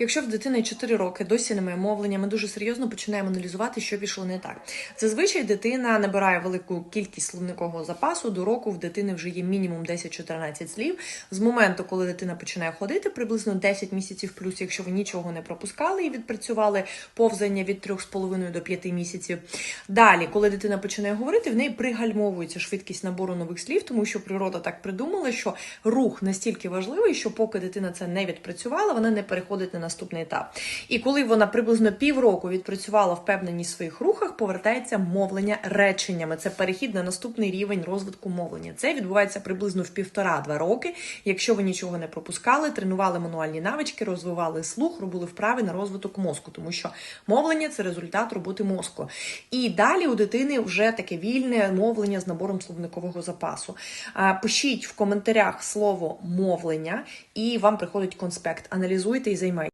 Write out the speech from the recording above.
Якщо в дитини 4 роки досі немає мовлення, ми дуже серйозно починаємо аналізувати, що пішло не так. Зазвичай дитина набирає велику кількість словникового запасу. До року в дитини вже є мінімум 10-14 слів. З моменту, коли дитина починає ходити, приблизно 10 місяців плюс, якщо ви нічого не пропускали і відпрацювали повзання від 3,5 до 5 місяців. Далі, коли дитина починає говорити, в неї пригальмовується швидкість набору нових слів, тому що природа так придумала, що рух настільки важливий, що поки дитина це не відпрацювала, вона не переходить на наступний етап. І коли вона приблизно півроку відпрацювала впевненість в своїх рухах, повертається мовлення реченнями. Це перехід на наступний рівень розвитку мовлення. Це відбувається приблизно в півтора-два роки. Якщо ви нічого не пропускали, тренували мануальні навички, розвивали слух, робили вправи на розвиток мозку, тому що мовлення це результат роботи мозку. І далі у дитини вже таке вільне мовлення з набором словникового запасу. Пишіть в коментарях слово мовлення, і вам приходить конспект. Аналізуйте і займайтеся.